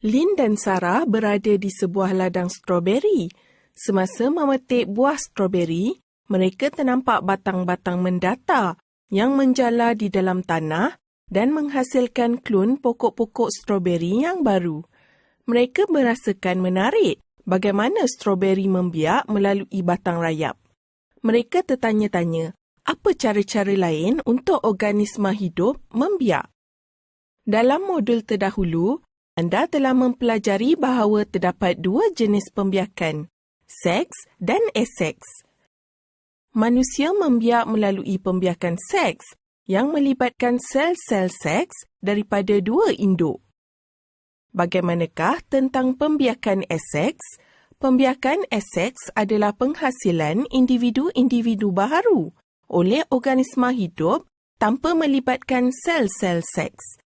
Lin dan Sarah berada di sebuah ladang stroberi. Semasa memetik buah stroberi, mereka ternampak batang-batang mendata yang menjala di dalam tanah dan menghasilkan klon pokok-pokok stroberi yang baru. Mereka merasakan menarik bagaimana stroberi membiak melalui batang rayap. Mereka tertanya-tanya, apa cara-cara lain untuk organisma hidup membiak? Dalam modul terdahulu, anda telah mempelajari bahawa terdapat dua jenis pembiakan, seks dan aseks. Manusia membiak melalui pembiakan seks yang melibatkan sel-sel seks daripada dua induk. Bagaimanakah tentang pembiakan aseks? Pembiakan aseks adalah penghasilan individu-individu baharu oleh organisma hidup tanpa melibatkan sel-sel seks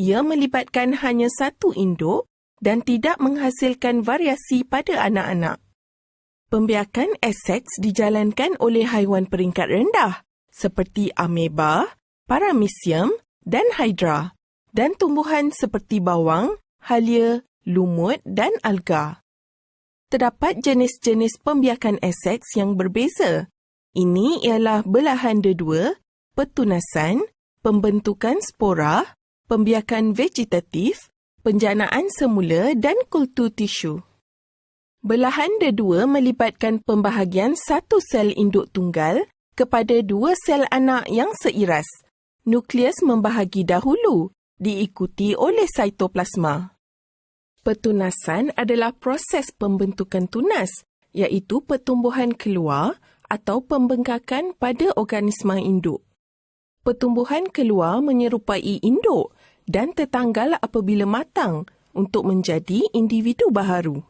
ia melibatkan hanya satu induk dan tidak menghasilkan variasi pada anak-anak. Pembiakan aseks dijalankan oleh haiwan peringkat rendah seperti ameba, paramecium dan hydra dan tumbuhan seperti bawang, halia, lumut dan alga. Terdapat jenis-jenis pembiakan aseks yang berbeza. Ini ialah belahan dedua, petunasan, pembentukan spora, pembiakan vegetatif, penjanaan semula dan kultur tisu. Belahan dedua melibatkan pembahagian satu sel induk tunggal kepada dua sel anak yang seiras. Nukleus membahagi dahulu, diikuti oleh cytoplasma. Petunasan adalah proses pembentukan tunas, iaitu pertumbuhan keluar atau pembengkakan pada organisma induk. Pertumbuhan keluar menyerupai induk dan tertanggal apabila matang untuk menjadi individu baharu.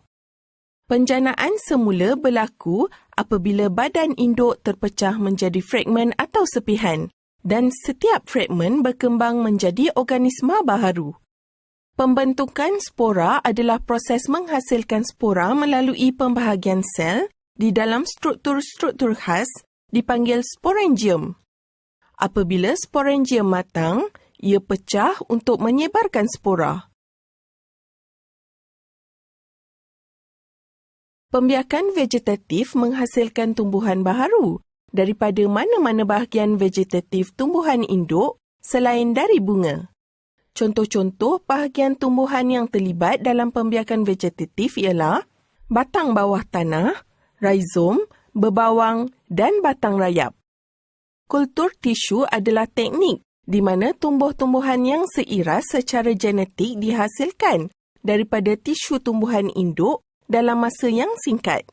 Penjanaan semula berlaku apabila badan induk terpecah menjadi fragmen atau sepihan dan setiap fragmen berkembang menjadi organisma baharu. Pembentukan spora adalah proses menghasilkan spora melalui pembahagian sel di dalam struktur-struktur khas dipanggil sporangium. Apabila sporangium matang, ia pecah untuk menyebarkan spora. Pembiakan vegetatif menghasilkan tumbuhan baharu daripada mana-mana bahagian vegetatif tumbuhan induk selain dari bunga. Contoh-contoh bahagian tumbuhan yang terlibat dalam pembiakan vegetatif ialah batang bawah tanah, rhizom, berbawang dan batang rayap. Kultur tisu adalah teknik di mana tumbuh-tumbuhan yang seiras secara genetik dihasilkan daripada tisu tumbuhan induk dalam masa yang singkat.